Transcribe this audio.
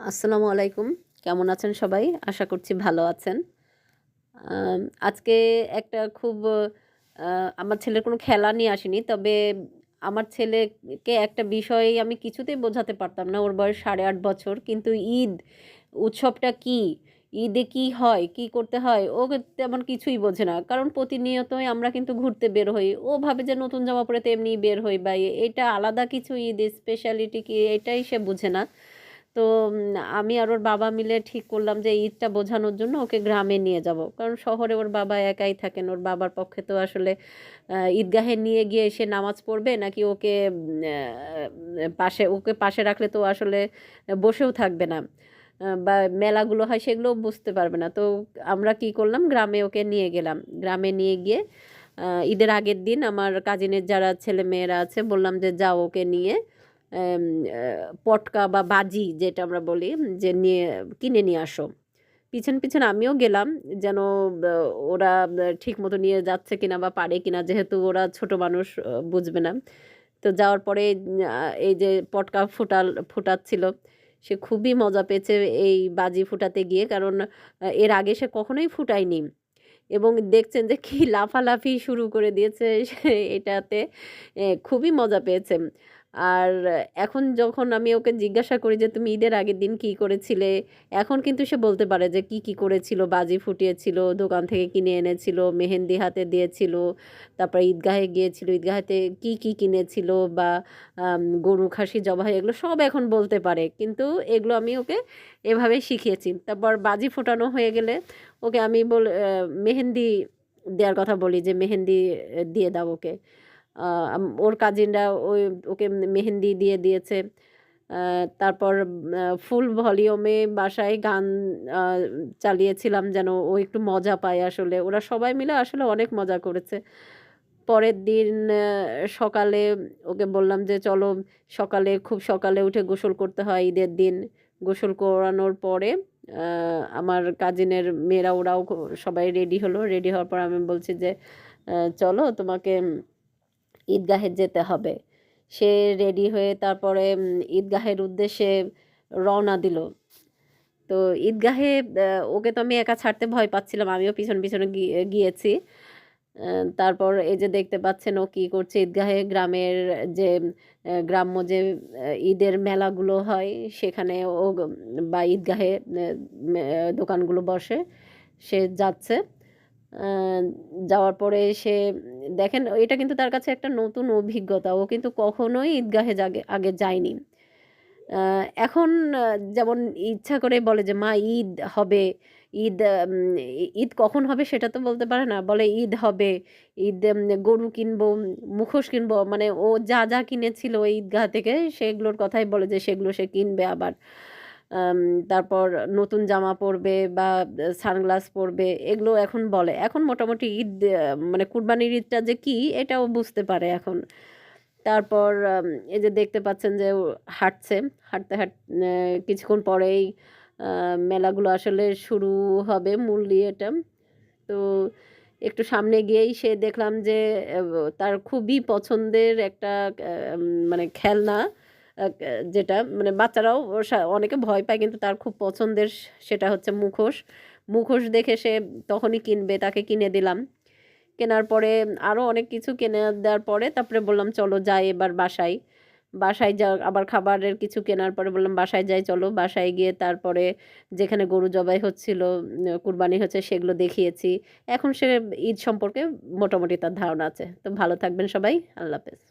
আসসালামু আলাইকুম। কেমন আছেন সবাই? আশা করছি ভালো আছেন। আজকে একটা খুব আমার ছেলের কোনো খেলা নিয়ে আসিনি, তবে আমার ছেলেকে একটা বিষয় আমি কিছুতেই বোঝাতে পারতাম না। ওর বয়স সাড়ে আট বছর, কিন্তু ঈদ, উৎসবটা কি? ঈদে কি হয়? কি করতে হয়? ও তেমন কিছুই বোঝে না। কারণ প্রতিনিয়তই আমরা কিন্তু ঘুরতে বের হই। ও ভাবে যে নতুন জামা পরে তেমনি বের হই বা এটা আলাদা কিছু ঈদ স্পেশালিটি কি? এটাই সে বুঝে না। তো আমি আর ওর বাবা মিলে ঠিক করলাম যে ঈদটা বোঝানোর জন্য ওকে গ্রামে নিয়ে যাব। কারণ শহরে ওর বাবা একাই থাকেন, ওর বাবার পক্ষে তো আসলে ঈদগাহে নিয়ে গিয়ে সে নামাজ পড়বে নাকি ওকে পাশে ওকে পাশে রাখলে তো আসলে বসেও থাকবে না। বা মেলাগুলো হয় সেগুলোও বুঝতে পারবে না। তো আমরা কি করলাম, গ্রামে ওকে নিয়ে গেলাম। গ্রামে নিয়ে গিয়ে ঈদের আগের দিন আমার কাজিনের যারা ছেলে মেয়েরা আছে বললাম যে যাও ওকে নিয়ে। পটকা বা বাজি যেটা আমরা বলি যে নিয়ে, কিনে নিয়ে আসো। পিছন পিছন আমিও গেলাম, যেন ওরা ঠিক মতো নিয়ে যাচ্ছে কিনা বা পারে কিনা, যেহেতু ওরা ছোট মানুষ বুঝবে না। তো যাওয়ার পরে এই যে পটকা ফুটাল, ফুটাচ্ছিল, সে খুবই মজা পেয়েছে এই বাজি ফুটাতে গিয়ে, কারণ এর আগে সে কখনোই ফুটায়নি। এবং দেখছেন যে কি লাফালাফি শুরু করে দিয়েছে এটাতে খুবই মজা পেয়েছে। আর এখন যখন আমি ওকে জিজ্ঞাসা করি যে, তুমি ঈদের আগের দিন কি করেছিলে? এখন কিন্তু সে বলতে পারে যে, কি কি করেছিল? বাজি ফুটিয়েছিল, দোকান থেকে কিনে এনেছিল, মেহেন্দি হাতে দিয়েছিল, তারপর ঈদগাহে গিয়েছিল, ঈদগাহেতে কি কি কিনেছিল বা গরু, খাসি, জবাই, এগুলো সব এখন বলতে পারে। কিন্তু এগুলো আমি ওকে এভাবে শিখিয়েছি। তারপর বাজি ফোটানো হয়ে গেলে ওকে আমি বল মেহেন্দি দেওয়ার কথা বলি যে, মেহেন্দি দিয়ে দাও ওকে। ওর কাজিনরা ওই, ওকে মেহেন্দি দিয়ে দিয়েছে। তারপর ফুল ভলিউমে বাসায় গান চালিয়েছিলাম যেন ও একটু মজা পায় আসলে। ওরা সবাই মিলে আসলে অনেক মজা করেছে। পরের দিন সকালে ওকে বললাম যে, চলো সকালে, খুব সকালে উঠে গোসল করতে হয় ঈদের দিন। গোসল করানোর পরে আমার কাজিনের মেয়েরা, ওরাও সবাই রেডি হলো। রেডি হওয়ার পর আমি বলছি যে চলো তোমাকে ঈদগাহে যেতে হবে। সে রেডি হয়ে তারপরে ঈদগাহের উদ্দেশ্যে রওনা দিল। তো ঈদগাহে ওকে তো আমি একা ছাড়তে ভয় পাচ্ছিলাম, আমিও পিছন পিছনে গিয়ে গিয়েছি। তারপর এই যে দেখতে পাচ্ছেন ও কি করছে, ঈদগাহে গ্রামের যে গ্রাম্য যে ঈদের মেলাগুলো হয়, সেখানে ও বা ঈদগাহে দোকানগুলো বসে, সে যাচ্ছে। যাওয়ার পরে সে, দেখেন, এটা কিন্তু তার কাছে একটা নতুন অভিজ্ঞতা। ও কিন্তু কখনোই ঈদগাহে জাগে, আগে যায়নি। এখন যেমন ইচ্ছা করে বলে যে, মা, ঈদ হবে। ঈদ ঈদ কখন হবে সেটা তো বলতে পারে না। বলে, ঈদ হবে। ঈদ গরু কিনবো, মুখোশ কিনবো। মানে ও যা যা কিনেছিল ঈদগাহ থেকে, সেগুলোর কথাই বলে যে, সেগুলো সে কিনবে আবার। তারপর নতুন জামা পরবে বা সানগ্লাস পরবে, এগুলো এখন বলে। এখন মোটামুটি ঈদ মানে কুরবানির ঈদটা যে কি, এটাও বুঝতে পারে এখন। তারপর এই যে দেখতে পাচ্ছেন যে হাঁটছে, হাঁটতে হাঁট কিছুক্ষণ পরেই মেলাগুলো আসলে শুরু হবে মূল ইয়েটা। তো একটু সামনে গিয়েই সে দেখলাম যে তার খুবই পছন্দের একটা মানে খেলনা। যেটা মানে বাচ্চারাও অনেকে ভয় পায়, কিন্তু তার খুব পছন্দের সেটা হচ্ছে মুখোশ। মুখোশ দেখে সে তখনই কিনবে, তাকে কিনে দিলাম। কেনার পরে আরও অনেক কিছু কিনে দেওয়ার পরে তারপরে বললাম, চলো যাই এবার বাসায়। বাসায় যা আবার খাবারের কিছু কেনার পরে বললাম, বাসায় যাই, চলো। বাসায় গিয়ে তারপরে যেখানে গরু জবাই হচ্ছিল কুরবানি হচ্ছে, সেগুলো দেখিয়েছি। এখন সে ঈদ সম্পর্কে মোটামুটি তার ধারণা আছে। তো ভালো থাকবেন সবাই। আল্লাহ হাফেজ।